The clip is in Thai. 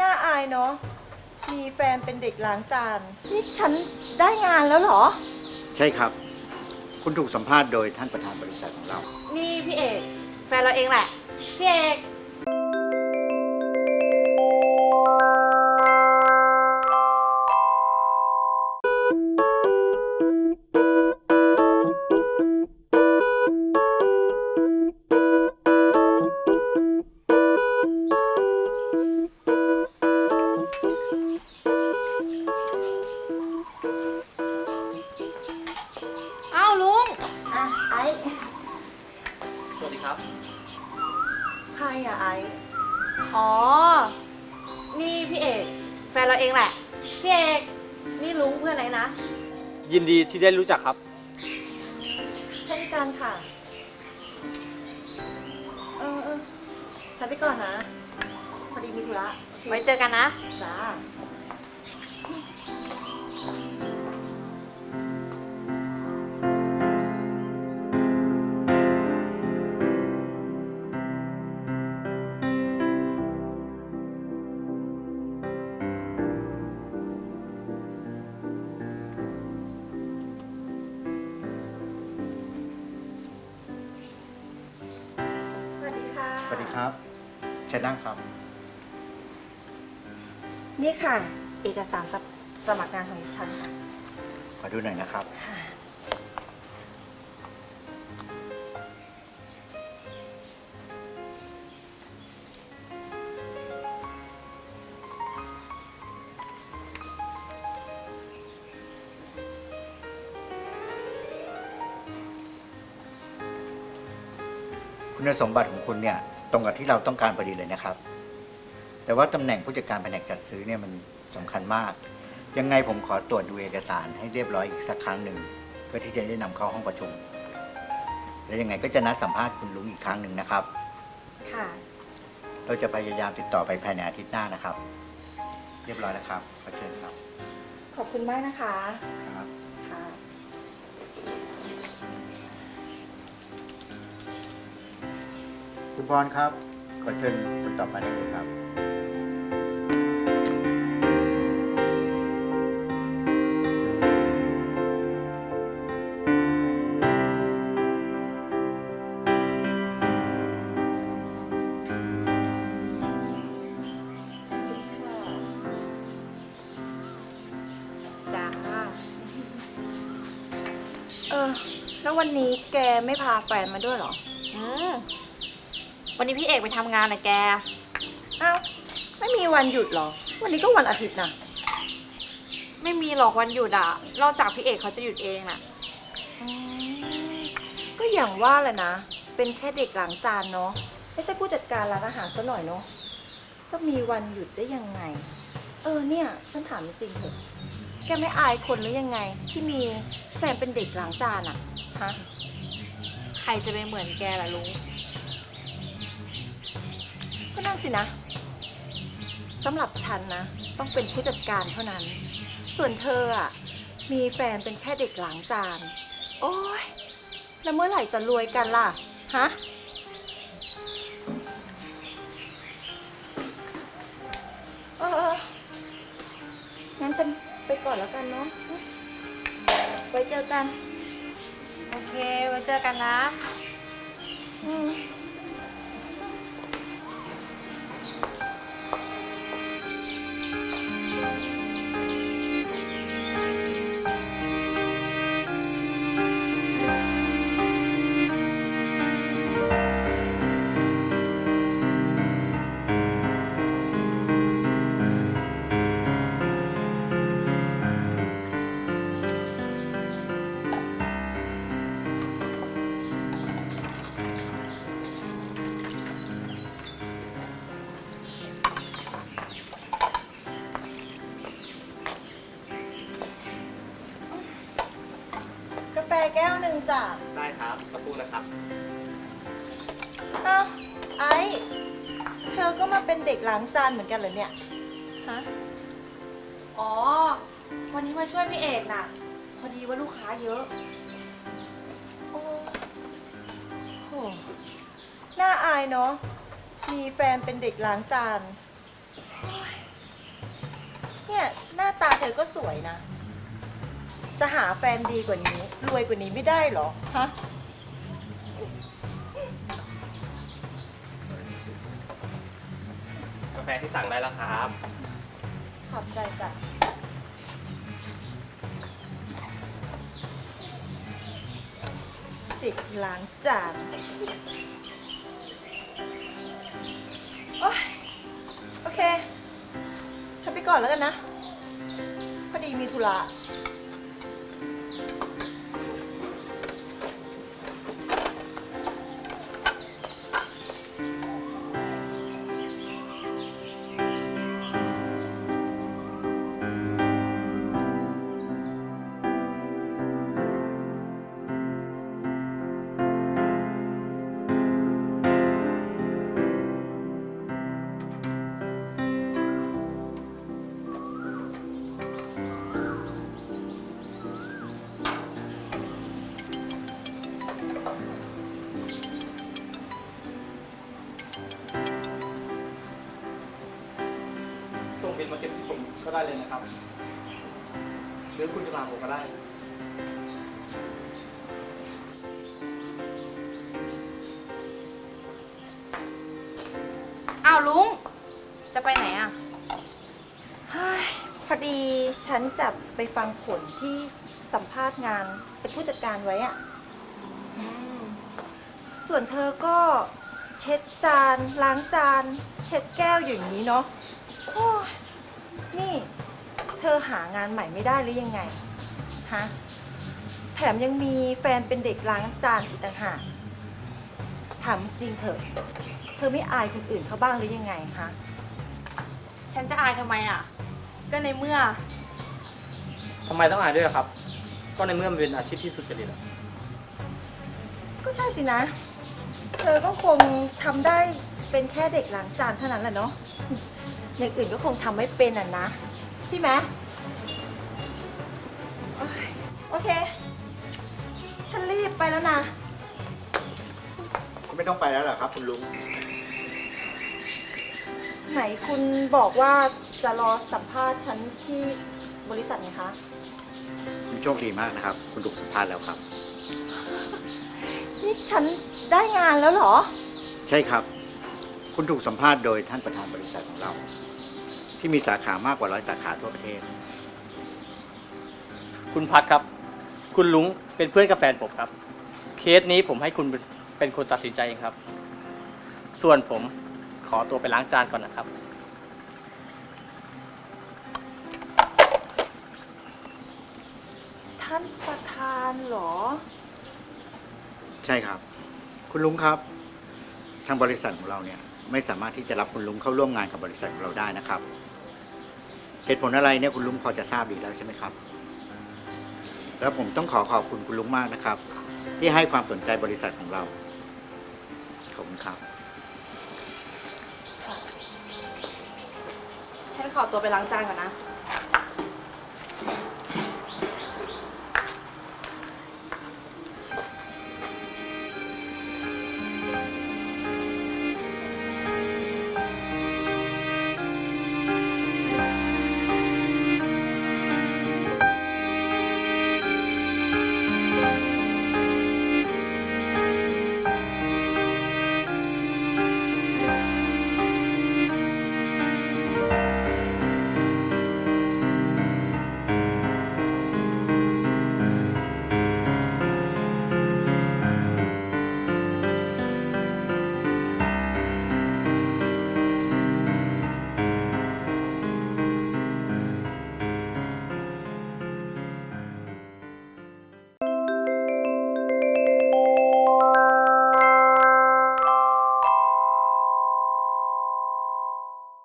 น่าอายเนาะ มีแฟนเป็นเด็กล้างจาน นี่ฉันได้งานแล้วเหรอ ใช่ครับ คุณถูกสัมภาษณ์โดยท่านประธานบริษัทของเรา นี่พี่เอก แฟนเราเองแหละ พี่เอก ครับ ใครอะไอ้อ๋อ นี่พี่เอก แฟนเราเองแหละ พี่เอก นี่ลุงเพื่อนไหนนะ ยินดีที่ได้รู้จักครับ เช่นกันค่ะ เออเออฉันไปก่อนนะ พอดีมีธุระโอเคไว้เจอกันนะ จ้า เชิญนั่งครับ นี่ค่ะ เอกสารสสมัครงานของดิฉันค่ะขอดูหน่อยนะครับ ค่ะ คุณสมบัติของคุณเนี่ย ตรงกับที่เราต้องการพอดีเลยนะครับ แต่ว่าตำแหน่งผู้จัดการแผนกจัดซื้อเนี่ยมันสำคัญมาก ยังไงผมขอตรวจดูเอกสารให้เรียบร้อยอีกสักครั้งหนึ่ง เพื่อที่จะได้นำเข้าห้องประชุม และยังไงก็จะนัดสัมภาษณ์คุณลุงอีกครั้งหนึ่งนะครับ ค่ะ เราจะพยายามติดต่อไปภายในอาทิตย์หน้านะครับ เรียบร้อยแล้วครับขอเชิญครับ ขอบคุณมากนะคะ ครับ พรครับ ขอเชิญคุณต่อไปได้เลยครับจ้าเออ แล้ววันนี้แกไม่พาแฟนมาด้วยเหรอ อืม วันนี้พี่เอกไปทำงานนะแก อ้าวไม่มีวันหยุดเหรอ วันนี้ก็วันอาทิตย์นะไม่มีหรอกวันหยุดอะนอกจากพี่เอกเขาจะหยุดเองน่ะอืมก็อย่างว่าแหละนะ เป็นแค่เด็กล้างจานเนาะไม่ใช่ผู้จัดการร้านอาหารซะหน่อยเนาะจะมีวันหยุดได้ยังไง เออเนี่ย ฉันถามจริงๆเถอะแกไม่อายคนหรือยังไง ที่มีแฟนเป็นเด็กล้างจานอะฮะ ใครจะไปเหมือนแกล่ะลุง ก็นั่นสินะสำหรับฉันนะ ต้องเป็นผู้จัดการเท่านั้น ส่วนเธออะมีแฟนเป็นแค่เด็กล้างจาน โอ้ยแล้วเมื่อไหร่จะรวยกันล่ะ ฮะ เออเอองั้นฉันไปก่อนแล้วกันเนาะไว้เจอกัน โอเค ไว้เจอกันนะ อืม แฟแก้วหนึ่งจ้ะได้ครับสักครู่นะครับ อ้าวไอ้เธอก็มาเป็นเด็กล้างจานเหมือนกันเหรอเนี่ย ฮะ อ๋อ วันนี้มาช่วยพี่เอกน่ะ พอดีว่าลูกค้าเยอะ โอ้โห น่าอายเนาะ มีแฟนเป็นเด็กล้างจาน เนี่ย หน้าตาเธอก็สวยนะ จะหาแฟนดีกว่านี้ รวยกว่านี้ไม่ได้เหรอ ฮะ กาแฟที่สั่งได้แล้วครับ ขอบใจจ้ะติดล้างจาน โอ๊ยโอเค ฉันไปก่อนแล้วกันนะ พอดีมีธุระ บินมาเก็บที่ผมก็ได้เลยนะครับ หรือคุณจะมาผมก็ได้ อ้าวลุง จะไปไหนอะ เฮ้ยพอดีฉันจะไปฟังผลที่สัมภาษณ์งานเป็นผู้จัดการไว้อะส่วนเธอก็เช็ดจาน ล้างจาน เช็ดแก้วอย่างนี้เนาะโอ้ยนี่ เธอหางานใหม่ไม่ได้หรือยังไง ฮะ แถมยังมีแฟนเป็นเด็กล้างจานอีกต่างหาก ถามจริงเถอะ เธอไม่อายคนอื่นเขาบ้างหรือยังไงฮะ ฉันจะอายทำไมอะ ก็ในเมื่อ ทำไมต้องอ่านด้วยล่ะครับ ก็ในเมื่อมันเป็นอาชีพที่สุจริตอะก็ใช่สินะ เธอก็คงทำได้เป็นแค่เด็กล้างจานเท่านั้นแหละเนาะ อย่างอื่นก็คงทำไม่เป็นอะนะ ใช่ไหมโอ้ยโอเค ฉันรีบไปแล้วนะคุณไม่ต้องไปแล้วเหรอครับ คุณลุง ไหนคุณบอกว่าจะรอสัมภาษณ์ฉันที่บริษัทไงคะ คุณโชคดีมากนะครับ คุณถูกสัมภาษณ์แล้วครับ นี่ฉันได้งานแล้วเหรอ ใช่ครับ คุณถูกสัมภาษณ์โดยท่านประธานบริษัทของเรา ที่มีสาขามากกว่าร้อยสาขาทั่วประเทศ คุณพัดครับ คุณลุงเป็นเพื่อนกับแฟนผมครับ เคสนี้ผมให้คุณเป็นเป็นคนตัดสินใจเองครับ ส่วนผมขอตัวไปล้างจานก่อนนะครับ ท่านประธานเหรอ ใช่ครับ คุณลุงครับ ทางบริษัทของเราเนี่ย ไม่สามารถที่จะรับคุณลุงเข้าร่วมงานกับบริษัทของเราได้นะครับ เหตุผลอะไรเนี่ยคุณลุงพอจะทราบดีแล้วใช่ไหมครับ แล้วผมต้องขอขอบคุณคุณลุงมากนะครับ ที่ให้ความสนใจบริษัทของเรา ขอบคุณครับ ฉันขอตัวไปล้างจานก่อนนะ